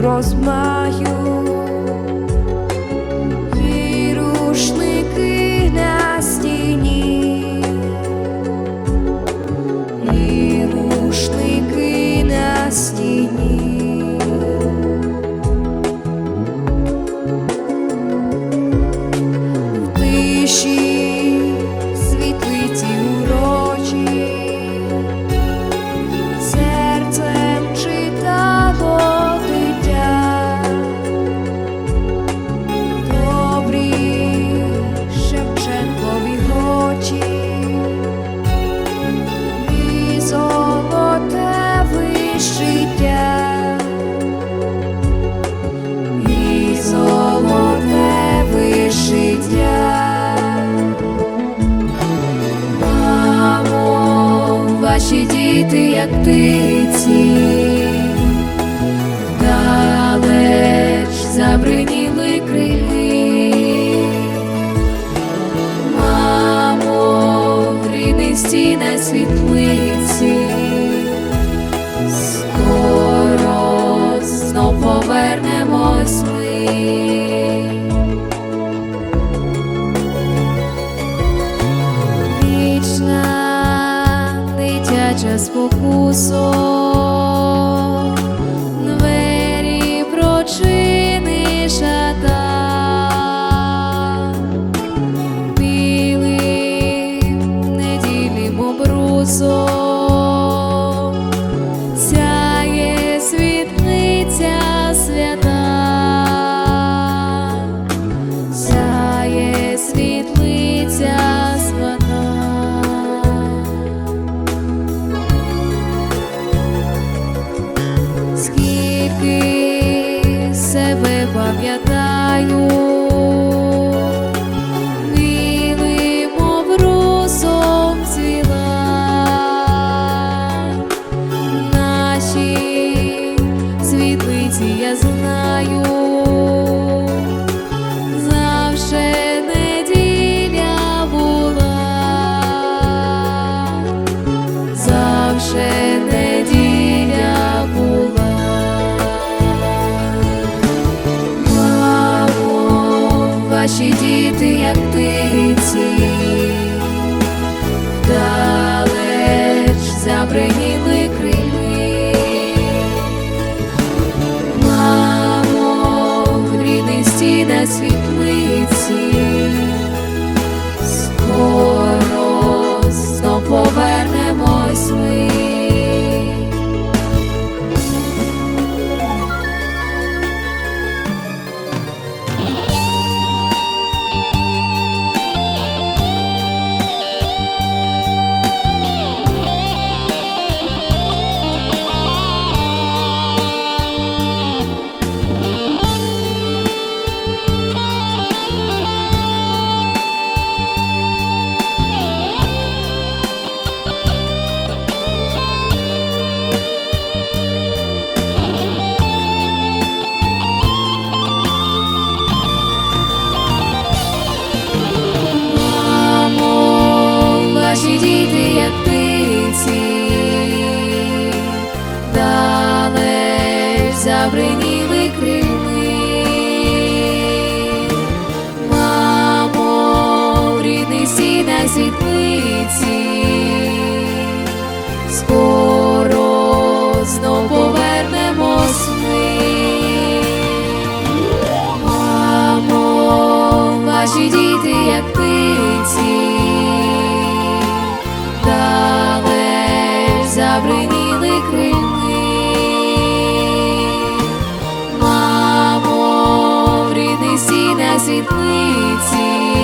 розмаю. як птиці, далеч забриніли крили, мамо, рідний стій світлиці, скоро знов повернемось ми. наче спокусом. ваші діти, як птиці. світлиці, скоро знов повернемось ми. Мамо, ваші діти, як птиці, далеч забриніли крильми. Мамо, рідний сіна світлиці.